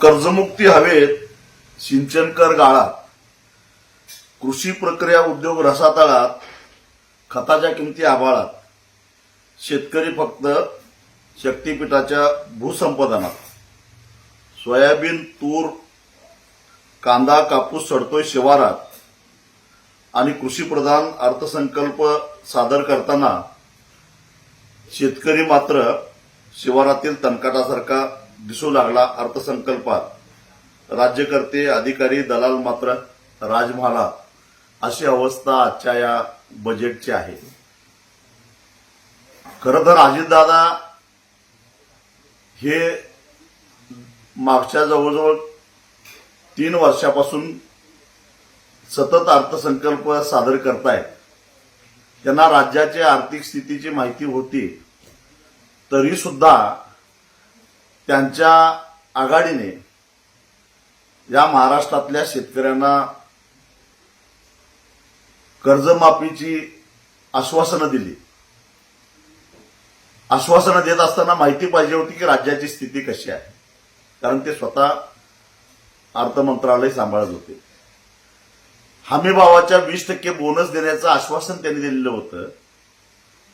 कर्जमुक्ती हवेत सिंचन कर गाळात. कृषी प्रक्रिया उद्योग रसातळात खताच्या किमती आबाळात शेतकरी फक्त शक्तीपीठाच्या भूसंपादनात. सोयाबीन तूर कांदा कापूस सडतोय शिवारात. आणि कृषीप्रधान अर्थसंकल्प सादर करताना शेतकरी मात्र शिवारातील तणकाटासारखा दिसू लागला अर्थसंकल्पात. राज्यकर्ते अधिकारी दलाल मात्र राजमहाला. अशी अवस्था आजच्या या बजेटची आहे. खरं तर अजितदादा हे मागच्या जवळजवळ तीन वर्षापासून सतत अर्थसंकल्प सादर करतायत. त्यांना राज्याच्या आर्थिक स्थितीची माहिती होती. तरी सुद्धा त्यांच्या आघाडीने या महाराष्ट्रातल्या शेतकऱ्यांना कर्जमाफीची आश्वासनं दिली. आश्वासनं देत असताना माहिती पाहिजे होती की राज्याची स्थिती कशी आहे. कारण ते स्वतः अर्थ मंत्रालय सांभाळत होते. हमीभावाच्या वीस टक्के बोनस देण्याचं आश्वासन त्यांनी दिलेलं होतं.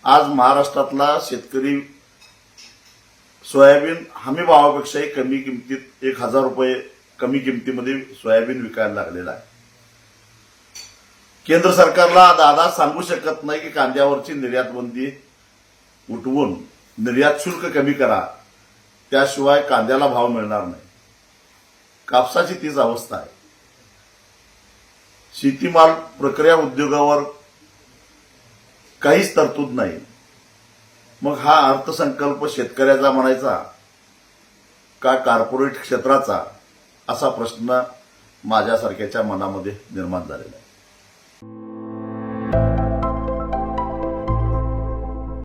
आज महाराष्ट्रातला शेतकरी सोयाबीन हमी भावापेक्षाही कमी किमतीत एक हजार रुपये कमी किमतीमध्ये सोयाबीन विकायला लागलेला आहे. केंद्र सरकारला दादा सांगू शकत नाही की कांद्यावरची निर्यात बंदी उठवून निर्यात शुल्क कमी करा. त्याशिवाय कांद्याला भाव मिळणार नाही. कापसाची तीच अवस्था आहे. शेतीमाल प्रक्रिया उद्योगावर काहीच तरतूद नाही. मग हा अर्थसंकल्प शेतकऱ्याचा म्हणायचा का कॉर्पोरेट क्षेत्राचा असा प्रश्न माझ्यासारख्याच्या मनामध्ये निर्माण झालेला आहे.